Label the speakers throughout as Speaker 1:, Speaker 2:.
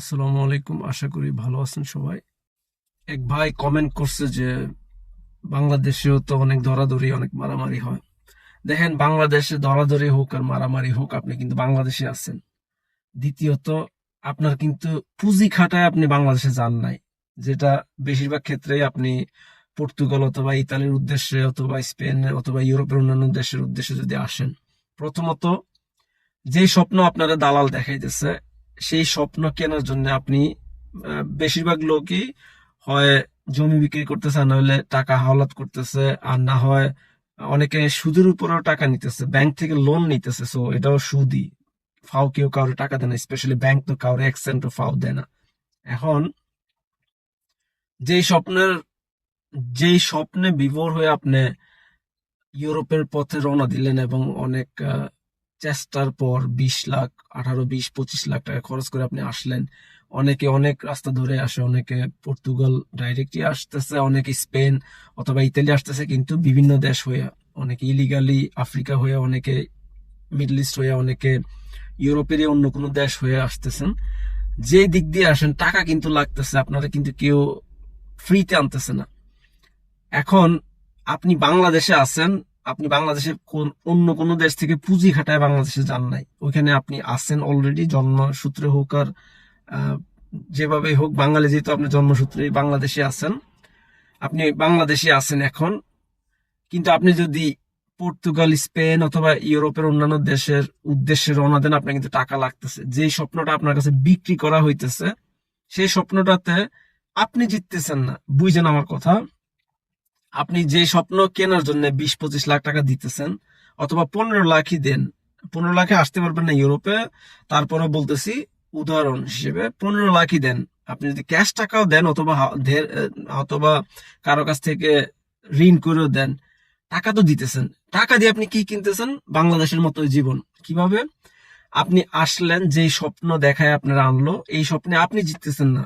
Speaker 1: আসসালামু আলাইকুম, আশা করি ভালো আছেন সবাই। এক ভাই কমেন্ট করছে যে, বাংলাদেশেও তো অনেক ধরাধরি অনেক মারামারি হয়। দেখেন, বাংলাদেশে ধরাধরি হোক আর মারামারি হোক, আপনি কিন্তু বাংলাদেশে আছেন। দ্বিতীয়ত, আপনার কিন্তু পুঁজি খাটায় আপনি বাংলাদেশে যান নাই, যেটা বেশিরভাগ ক্ষেত্রেই আপনি পর্তুগাল অথবা ইতালির উদ্দেশ্যে অথবা স্পেন অথবা ইউরোপের অন্যান্য দেশের উদ্দেশ্যে যদি আসেন, প্রথমত, যে স্বপ্ন আপনারা দালাল দেখাইতেছে সেই স্বপ্ন কেনার জন্য আপনি বেশিরভাগ লোকই হয় জমি বিক্রি করতেছে না হলে টাকা হাওলাত করতেছে, আর না হয় অনেকে সুদের উপরেও টাকা নিতেছে, ব্যাংক থেকে লোন নিতেছে সো এটাও সুদি ফাও কেউ কাউরে টাকা দেয় না স্পেশালি ব্যাংক তো কাউরে এক সেন্টও ফাও দেয় না। এখন, যেই স্বপ্নের, যেই স্বপ্নে বিভোর হয়ে আপনি ইউরোপের পথে রওনা দিলেন এবং অনেক চেষ্টার পর বিশ লাখ, আঠারো, বিশ, পঁচিশ লাখ টাকা খরচ করে আপনি আসলেন। অনেকে অনেক রাস্তা ধরে আসে, অনেকে পর্তুগাল ডাইরেক্টলি আসতেছে, অনেকে স্পেন অথবা ইতালি আসতেছে, কিন্তু বিভিন্ন দেশ হয়ে, অনেকে ইলিগালি আফ্রিকা হয়ে, অনেকে মিডল ইস্ট হয়ে, অনেকে ইউরোপেরই অন্য কোনো দেশ হয়ে আসতেছেন। যে দিক দিয়ে আসেন, টাকা কিন্তু লাগতেছে, আপনারা কিন্তু কেউ ফ্রিতে আনতেছে না। এখন আপনি বাংলাদেশে আছেন আপনি বাংলাদেশের কোন, অন্য কোনো দেশ থেকে পুঁজি খাটায় বাংলাদেশে যান নাই। ওইখানে আপনি আছেন অলরেডি জন্মসূত্রে হোক আর যেভাবে হোক, বাঙালি যেহেতু আপনি জন্মসূত্রে বাংলাদেশে আছেন, আপনি বাংলাদেশে আছেন এখন। কিন্তু আপনি যদি পর্তুগাল, স্পেন অথবা ইউরোপের অন্যান্য দেশের উদ্দেশ্যে রওনা দেন, আপনার কিন্তু টাকা লাগতেছে। যে স্বপ্নটা আপনার কাছে বিক্রি করা হইতেছে, সেই স্বপ্নটাতে আপনি জিততেছেন না। বুঝছেন আমার কথা? আপনি যে স্বপ্ন কেনার জন্য বিশ, পঁচিশ লাখ টাকা দিতেছেন, অথবা পনেরো লাখই দেন, পনেরো লাখে আসতে পারবেন না ইউরোপে তারপরে বলতেছি, উদাহরণ হিসেবে পনেরো লাখই দেন। আপনি যদি ক্যাশ টাকাও দেন অথবা অথবা কারও কাছ থেকে ঋণ করেও দেন, টাকা তো দিতেছেন। টাকা দিয়ে আপনি কি কিনতেছেন? বাংলাদেশের মতো জীবন। কীভাবে? আপনি আসলেন যে স্বপ্ন দেখায় আপনারা আনলো, এই স্বপ্নে আপনি জিততেছেন না।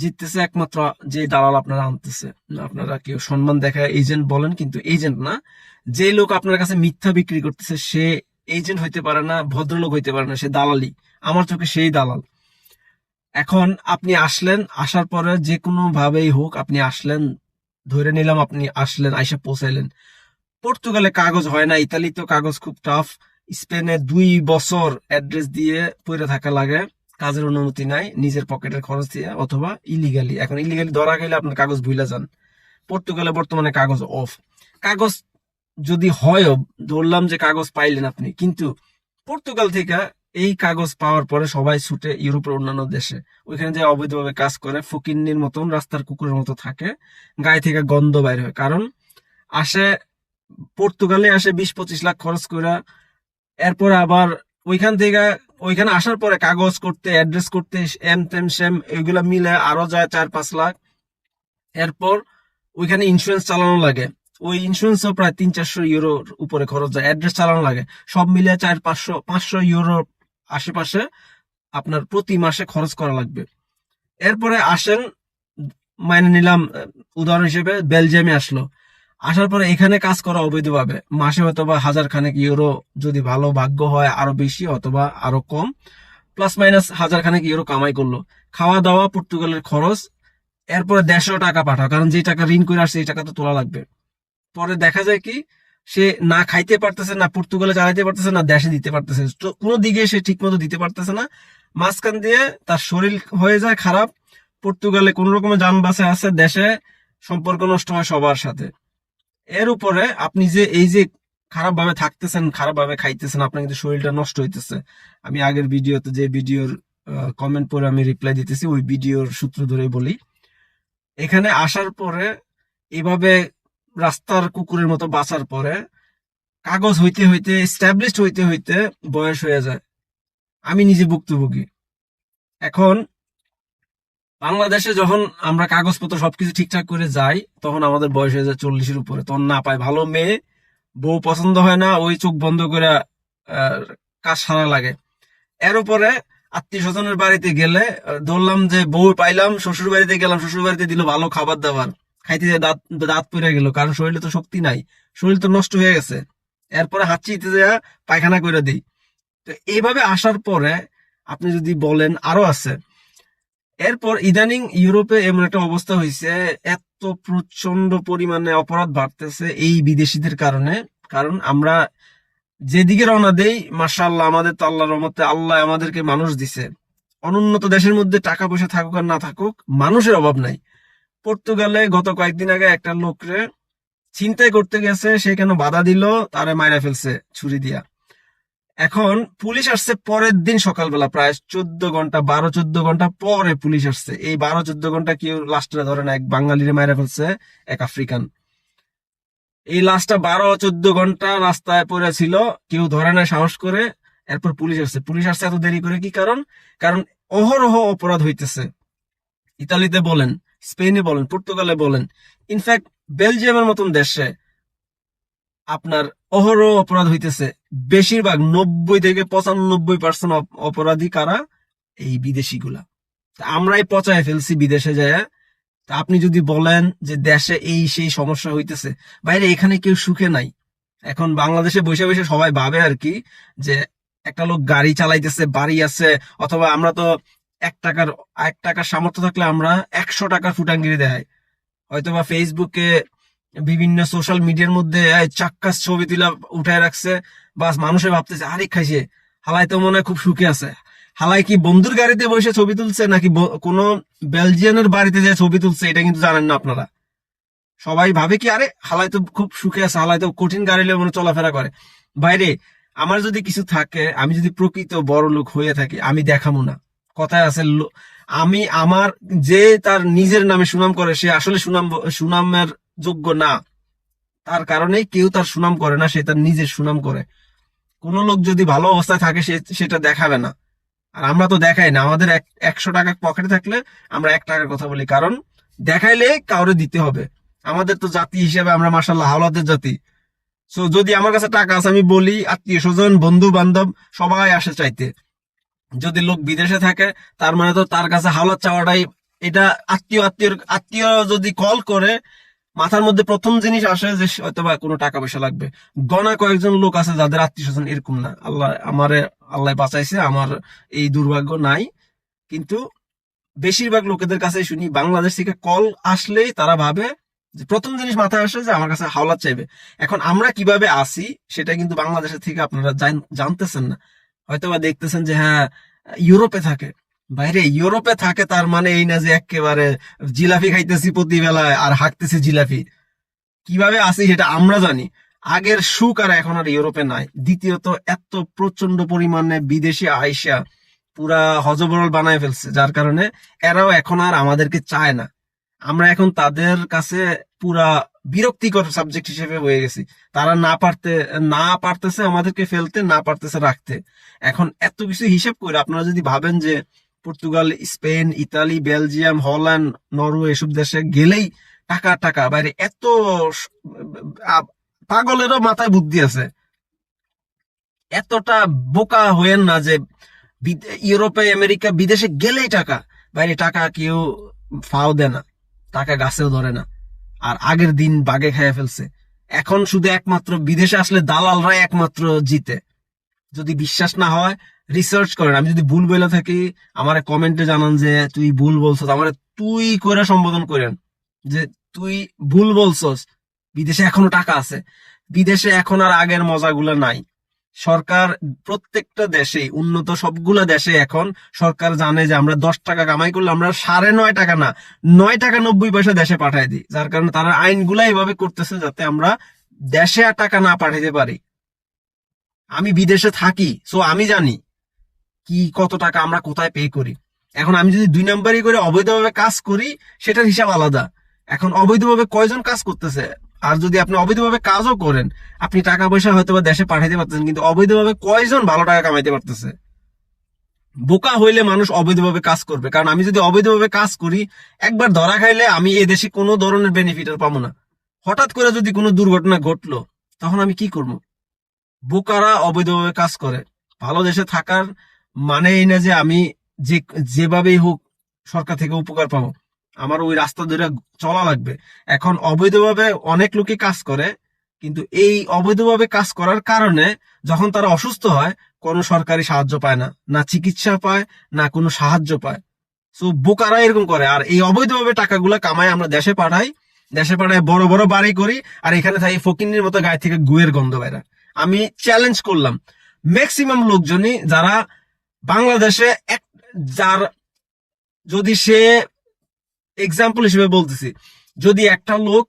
Speaker 1: জিততেছে একমাত্র যে দালাল আপনারা আনতেছে। আপনারা কেউ সম্মান দেখায় এজেন্ট বলেন, কিন্তু এজেন্ট না। যে লোক আপনার কাছে মিথ্যা বিক্রি করতেছে, সে এজেন্ট হইতে পারে না, ভদ্রলোক হইতে পারে না, সে দালালি আমার চোখে সেই দালাল। এখন আপনি আসলেন, আসার পরে যে কোনো ভাবেই হোক আপনি আসলেন, ধরে নিলাম আপনি আসলেন, আইসা পৌঁছাইলেন। পর্তুগালে কাগজ হয় না ইতালি তো কাগজ খুব টাফ স্পেনে দুই বছর অ্যাড্রেস দিয়ে পড়ে থাকা লাগে। কাজের অনুমতি নাই, নিজের পকেটের খরচ দিয়ে অথবা ইলিগালি এখন ইলিগালি ধরা গেলে আপনার কাগজ ভুলে যান। পর্তুগালে বর্তমানে কাগজ অফ কাগজ যদি হয় ধরলাম যে কাগজ পাইলেন আপনি, কিন্তু পর্তুগাল থেকে এই কাগজ পাওয়ার পরে সবাই ছুটে ইউরোপের অন্যান্য দেশে। ওইখানে যে অবৈধভাবে কাজ করে, ফকিন্নির মতন রাস্তার কুকুরের মতো থাকে, গায়ে থেকে গন্ধ বাইর হয়। কারণ আসে, পর্তুগালে আসে বিশ পঁচিশ লাখ খরচ করে এরপর আবার ওইখান থেকে ওইখানে আসার পরে কাগজ করতে অ্যাড্রেস করতে, এম, তেম, সেম, এগুলা মিলে আরও যায় চার, পাঁচ লাখ। এরপর ওইখানে ইন্স্যুরেন্স চালানো লাগে। ওই ইন্স্যুরেন্সও প্রায় তিন, চারশো ইউরোর উপরে খরচ যায় অ্যাড্রেস চালানো লাগে। সব মিলে চার, পাঁচশো পাঁচশো ইউরোর আশেপাশে আপনার প্রতি মাসে খরচ করা লাগবে। এরপরে আসেন মানে নিলাম, উদাহরণ হিসেবে বেলজিয়ামে আসলো। আসার পরে এখানে কাজ করা অবৈধভাবে। মাসে হয়তো বা হাজার খানেক ইউরো যদি ভালো ভাগ্য হয় আরও বেশি অথবা আরও কম, প্লাস মাইনাস হাজার খানেক ইউরো কামাই করল। খাওয়া দাওয়া পর্তুগালের খরচ, এরপরে দেড়শো টাকা পাঠাও, কারণ যে টাকা ঋণ করে আসছে, এই টাকা তো তোলা লাগবে। পরে দেখা যায় কি, সে না খাইতে পারতেছে না, পর্তুগালে চালাইতে পারতেছে না, দেশে দিতে পারতেছে। কোনো দিকে সে ঠিক মতো দিতে পারতেছে না। মাঝখান দিয়ে তার শরীর হয়ে যায় খারাপ। পর্তুগালে কোন রকমের যান বাসে আছে, দেশে সম্পর্ক নষ্ট হয় সবার সাথে। এর উপরে আপনি যে এই যে খারাপ ভাবে থাকতেছেন খারাপ ভাবে খাইতেছেন, আপনার কিন্তু শরীরটা নষ্ট হইতেছে। আমি আগের ভিডিওতে যে ভিডিওর কমেন্ট পরে আমি রিপ্লাই দিতেছি, ওই ভিডিওর সূত্র ধরে বলি। এখানে আসার পরে এভাবে রাস্তার কুকুরের মতো বাঁচার পরে কাগজ হইতে হইতে স্ট্যাবলিশড হইতে হইতে বয়স হয়ে যায়। আমি নিজে ভুক্তভোগী। এখন বাংলাদেশে যখন আমরা কাগজপত্র সবকিছু ঠিকঠাক করে যাই, তখন আমাদের বয়স হয়ে যায় চল্লিশের উপরে। তখন না পায় ভালো মেয়ে, বউ পছন্দ হয় না, ওই চোখ বন্ধ করে কাজ সারা লাগে। এর উপরে আত্মীয় স্বজনের বাড়িতে গেলে ধরলাম যে বউ পাইলাম, শ্বশুর বাড়িতে গেলাম, শ্বশুর বাড়িতে দিল ভালো খাবার দাবার। খাইতে যেয়ে দাঁত দাঁত পড়ে গেল, কারণ শরীরে তো শক্তি নাই। শরীর তো নষ্ট হয়ে গেছে। এরপরে হাঁচিতে যা পায়খানা করে দিই। তো এইভাবে আসার পরে আপনি যদি বলেন আরও আছে। এরপর ইদানিং ইউরোপে এমন একটা অবস্থা হয়েছে এত প্রচণ্ড পরিমাণে অপরাধ বাড়তেছে এই বিদেশিদের কারণে। কারণ আমরা যেদিকে রওনা দেই মার্শাল্লাহ আমাদের তো আল্লাহ রহমতে আল্লাহ আমাদেরকে মানুষ দিছে। অনুন্নত দেশের মধ্যে টাকা পয়সা থাকুক আর না থাকুক, মানুষের অভাব নাই। পর্তুগালে গত কয়েকদিন আগে একটা লোকরে চিন্তাই করতে গেছে, সে কেন বাধা দিল, তারে মাইরা ফেলছে ছুরি দিয়া। এখন পুলিশ আসছে পরের দিন সকালবেলা, প্রায় চোদ্দ ঘণ্টা, বারো চোদ্দ ঘণ্টা পরে পুলিশ আসছে। এই বারো চোদ্দ ঘণ্টা কেউ লাস্টে ধরে না, এক বাঙালিরে মাইরা ফেলছে, এক আফ্রিকান। এই লাস্টটা বারো চোদ্দ ঘণ্টা রাস্তায় পড়ে ছিল কেউ ধরে না, সাহস করে এরপর পুলিশ আসছে। পুলিশ আসছে এত দেরি করে, কি কারণ? কারণ অহরহ অপরাধ হইতেছে। ইতালিতে বলেন, স্পেনে বলেন, পর্তুগালে বলেন, ইনফ্যাক্ট বেলজিয়ামের মতন দেশে আপনার অহরহ অপরাধ হইতেছে। বেশিরভাগ নব্বই থেকে পঁচানব্বই পার্সেন্ট অপরাধী কারা? এই বিদেশিগুলা। আমরাই পচায় ফেলছি বিদেশে যায়। তা আপনি যদি বলেন যে দেশে এই সেই সমস্যা হইতেছে বাইরে এখানে কেউ সুখে নাই। এখন বাংলাদেশে বসে বসে সবাই ভাবে আর কি যে একটা লোক গাড়ি চালাইতেছে, বাড়ি আছে, অথবা আমরা তো এক টাকার এক টাকার সামর্থ্য থাকলে আমরা একশো টাকার ফুটাঙ্গিরি দেখাই হয়তোবা ফেসবুকে বিভিন্ন সোশ্যাল মিডিয়ার মধ্যে চাক্কাস ছবি তুলা উঠায় রাখছে। বাস মানুষে ভাবতেছে, আরে, খাইছে। হালাই তো মনে হয় খুব সুখে আছে। হালাই কি বন্ধুর গাড়িতে বসে ছবি তুলছে, নাকি কোনো বেলজিয়ানের বাড়িতে যে ছবি তুলছে, এটা কিন্তু জানেন না আপনারা। সবাই ভাবে কি, আরে, হালাই তো খুব সুখে আছে, হালাই তো কঠিন গাড়ি মনে চলাফেরা করে। বাইরে, আমার যদি কিছু থাকে, আমি যদি প্রকৃত বড় লোক হয়ে থাকি, আমি দেখাবো না। কথায় আছে আমি আমার যে তার নিজের নামে সুনাম করে, সে আসলে সুনাম, সুনামের যোগ্য না। তার কারণে কেউ তার সুনাম করে না, সে তার নিজের সুনাম করে। কোন লোক যদি ভালো অবস্থায় থাকে, সে, সেটা দেখাবে না। আর আমরা তো দেখাই না। আমাদের একশো টাকা পকেটে থাকলে আমরা এক টাকার কথা বলি। কারণ দেখাইলে কাউরে দিতে হবে। আমাদের তো জাতি হিসেবে আমরা মাসাল্লাহ হাওলাদের জাতি। সো যদি আমার কাছে টাকা আছে, আমি বলি, আত্মীয় স্বজন বন্ধু বান্ধব সবাই আসে চাইতে। যদি লোক বিদেশে থাকে, তার মানে তো তার কাছে হাওলাত চাওয়াটাই, এটা আত্মীয় আত্মীয় আত্মীয় যদি কল করে মাথার মধ্যে প্রথম জিনিস আসে যে হয়তো বা কোনো টাকা পয়সা লাগবে। গনা কয়েকজন লোক আছে যাদের আত্মীয় স্বজন এরকম না। আল্লাহ আমারে, আল্লাহ বাঁচাইছে, আমার এই দুর্ভাগ্য নাই। কিন্তু বেশিরভাগ লোকেদের কাছে শুনি, বাংলাদেশ থেকে কল আসলেই তারা ভাবে যে প্রথম জিনিস মাথায় আসে যে আমার কাছে হাওলাত চাইবে। এখন আমরা কীভাবে আসি সেটা কিন্তু বাংলাদেশের থেকে আপনারা জানতেছেন না। হয়তো বা দেখতেছেন যে হ্যাঁ ইউরোপে থাকে। বাইরে ইউরোপে থাকে তার মানে এই না যে একেবারে জিলাপি খাইতেছি প্রতি বেলায় আর হাঁকতেছি জিলাপি। কীভাবে আসি সেটা আমরা জানি। আগের সুখ আর এখন আর ইউরোপে নাই। দ্বিতীয়ত, এত প্রচণ্ড পরিমাণে বিদেশি আইসা পুরা হজবরল বানায় ফেলছে, যার কারণে এরাও এখন আর আমাদেরকে চায় না। আমরা এখন তাদের কাছে পুরা বিরক্তিকর সাবজেক্ট হিসেবে হয়ে গেছি। তারা না পারতে, না পারতেছে আমাদেরকে ফেলতে, না পারতেছে রাখতে। এখন এত কিছু হিসেব করে আপনারা যদি ভাবেন যে Portugal, Spain, Italy, Belgium, Holland, Norway এসব দেশে গেলেই টাকা টাকা। বাইরে এত পাগলেরও মাথায় বুদ্ধি আছে। এতটা বোকা হয়েন না যে ইউরোপে, আমেরিকা, বিদেশে গেলেই টাকা। বাইরে টাকা কেউ ফাও দেয় না, টাকা গাছেও ধরে না। আর আগের দিন বাগে খেয়ে ফেলছে। এখন শুধু একমাত্র বিদেশে আসলে দালালরাই একমাত্র জিতে। যদি বিশ্বাস না হয় রিসার্চ করেন। আমি যদি ভুল বলে থাকি, আমার কমেন্টে জানান যে, তুই ভুল বলছস। আমার তুই করে সম্বোধন করেন যে, তুই ভুল বলছস। বিদেশে এখনও টাকা আছে। বিদেশে এখন আর আগের মজাগুলো নাই। সরকার প্রত্যেকটা দেশে উন্নত সবগুলা দেশে এখন সরকার জানে যে, আমরা দশ টাকা কামাই করলে আমরা সাড়ে নয় টাকা না, নয় টাকা নব্বই পয়সা দেশে পাঠায় দিই। যার কারণে তারা আইনগুলা এভাবে করতেছে যাতে আমরা দেশে আর টাকা না পাঠাইতে পারি। আমি বিদেশে থাকি সো আমি জানি কি, কত টাকা আমরা কোথায় পে করি? এখন আমি যদি দুই নাম্বারই করে অবৈধভাবে কাজ করি, সেটার হিসাব আলাদা। এখন অবৈধভাবে কয়জন কাজ করতেছে? আর যদি আপনি অবৈধভাবে কাজও করেন, আপনি টাকা পয়সা হয়তো বা দেশে পাঠাইতে পারতেছেন, কিন্তু অবৈধভাবে কয়জন ভালো টাকা কামাইতে পারতেছে? বোকা হইলে মানুষ অবৈধভাবে কাজ করবে। কারণ আমি যদি অবৈধভাবে কাজ করি, একবার ধরা খাইলে আমি এ দেশে কোনো ধরনের বেনিফিট আর পাবো না। হঠাৎ করে যদি কোনো দুর্ঘটনা ঘটলো, তখন আমি কি করব? বোকারা অবৈধভাবে কাজ করে। ভালো দেশে থাকার মানে এই না যে আমি যে, যেভাবেই হোক সরকার থেকে উপকার পাবো। আমার ওই রাস্তা ধরে চলা লাগবে। এখন অবৈধভাবে অনেক লোকই কাজ করে, কিন্তু এই অবৈধভাবে কাজ করার কারণে যখন তারা অসুস্থ হয়, কোনো সরকারি সাহায্য পায় না না চিকিৎসা পায়, না কোনো সাহায্য পায়। সো বোকারা এরকম করে। আর এই অবৈধভাবে টাকাগুলো কামায় আমরা দেশে পাঠাই। দেশে পাঠায় বড় বড় বাড়ি করি, আর এখানে থাকি ফকিন্নির মতো গায়ে থেকে গুয়ের গন্ধ বাইরা আমি চ্যালেঞ্জ করলাম। ম্যাক্সিমাম লোকজনই যারা বাংলাদেশে এক যার যদি সে এক্সাম্পল হিসেবে বলতেছি, যদি একটা লোক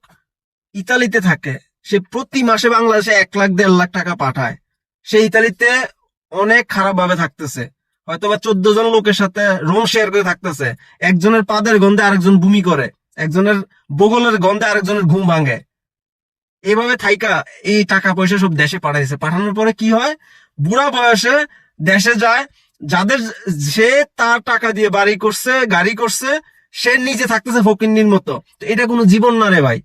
Speaker 1: ইতালিতে থাকে, সে প্রতি মাসে বাংলাদেশে এক লাখ, দেড় লাখ টাকা পাঠায়। সে ইতালিতে অনেক খারাপ ভাবে থাকতেছে। হয়তো বা চোদ্দ জন লোকের সাথে রুম শেয়ার করে থাকতেছে। একজনের পাদের গন্ধে আরেকজন বমি করে, একজনের বগলের গন্ধে আরেকজনের ঘুম ভাঙে। এভাবে থাইকা এই টাকা পয়সা সব দেশে পাঠাইছে। পাঠানোর পরে কি হয়? বুড়া বয়সে দেশে যায় যাদের সে তার টাকা দিয়ে বাড়ি করছে, গাড়ি করছে, সে নিজে থাকতেছে ফকিন্নির মতো। তো এটা কোনো জীবন না রে ভাই।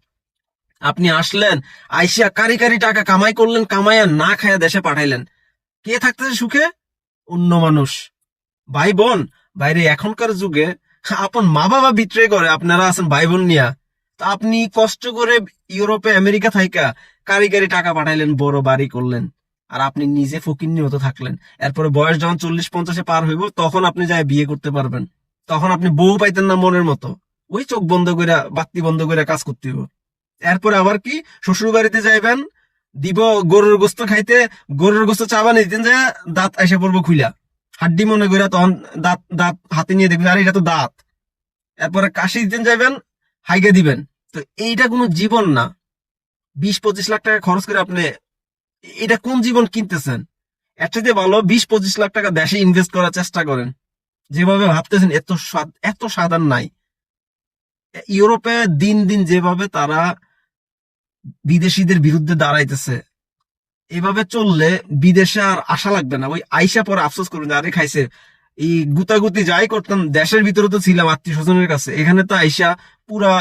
Speaker 1: আপনি আসলেন, আইসিয়া কারি কারি টাকা কামাই করলেন কামাইয়া না খায়া দেশে পাঠাইলেন। কে থাকতেছে সুখে? অন্য মানুষ। ভাই বোন, বাইরে এখনকার যুগে আপন মা বাবা বিট্রে করে, আপনারা আছেন ভাই বোন নিয়া। তা আপনি কষ্ট করে ইউরোপে, আমেরিকা থাইকা কারি কারি টাকা পাঠাইলেন, বড় বাড়ি করলেন। আর আপনি নিজে ফকির মতো থাকলেন। এরপরে বয়স যখন চল্লিশ পঞ্চাশে পার হইব, তখন আপনি যায় বিয়ে করতে পারবেন। তখন আপনি বউ পাইতেন না মনের মতো। ওই চোখ বন্ধ করে বাত্তি বন্ধ করে কাজ করতে হইব। এরপরে আবার কি? শ্বশুর বাড়িতে যাইবেন, দিব গরুর গোস্ত খাইতে, গরুর গোস্ত চাবানি দিতেন যে দাঁত এসে পড়ব খুইলা। হাড্ডি মনে করে তখন দাঁত দাঁত হাতে নিয়ে দেখবেন, আরে, এটা তো দাঁত। এরপরে কাশি দিতেন যাইবেন, হাইগে দিবেন। তো এইটা কোনো জীবন না। বিশ পঁচিশ লাখ টাকা খরচ করে আপনি এটা কোন জীবন কিনতেছেন? এর চাইতে ভালো বিশ পঁচিশ লাখ টাকা দেশে ইনভেস্ট করার চেষ্টা করেন। যেভাবে ভাবতেছেন, এত স্বাদ, এত সাধারণ নাই। ইউরোপে দিন দিন যেভাবে তারা বিদেশিদের বিরুদ্ধে দাঁড়াইতেছে, এভাবে চললে বিদেশে আর আশা লাগবে না। ওই আইসা পরে আফসোস করবেন আরে খাইছে, এই গুতাগুতি যাই করতাম, দেশের ভিতরে তো ছিলাম আত্মীয় স্বজনের কাছে। এখানে তো আইসা পুরা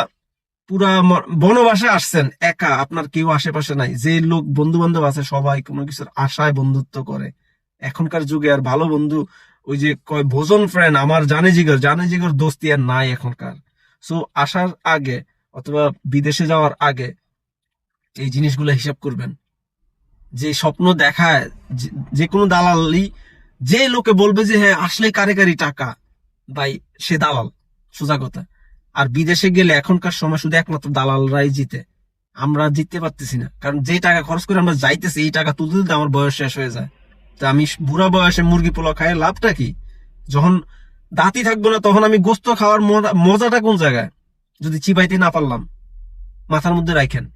Speaker 1: পুরা বনবাসে আসছেন, একা, আপনার কেউ আশেপাশে নাই। যে লোক বন্ধু বান্ধব আছে, সবাই কোনো কিছুর আশায় বন্ধুত্ব করে। এখনকার যুগে আর ভালো বন্ধু, ওই যে কয় ভোজন ফ্রেন্ড আমার জানে জিগর জানে জিগর দোস্তি আর নাই এখনকার। সো আসার আগে অথবা বিদেশে যাওয়ার আগে এই জিনিসগুলো হিসাব করবেন। যে স্বপ্ন দেখায়, যে কোনো দালালি যে লোকে বলবে যে হ্যাঁ আসলে কারে কারি টাকা? ভাই, সে দালাল। সোজা কথা। আর বিদেশে গেলে এখনকার সময় শুধু একমাত্র দালালরাই জিতে। আমরা জিততে পারতেছি না। কারণ যে টাকা খরচ করে আমরা যাইতেছি, এই টাকা তুলতে তুলতে আমার বয়স শেষ হয়ে যায়। তো আমি বুড়া বয়সে মুরগি পোলাও খাই লাভটা কি? যখন দাঁতি থাকব না, তখন আমি গোস্ত খাওয়ার মজা- মজাটা কোন জায়গায়? যদি চিবাইতে না পারলাম, মাথার মধ্যে রাখেন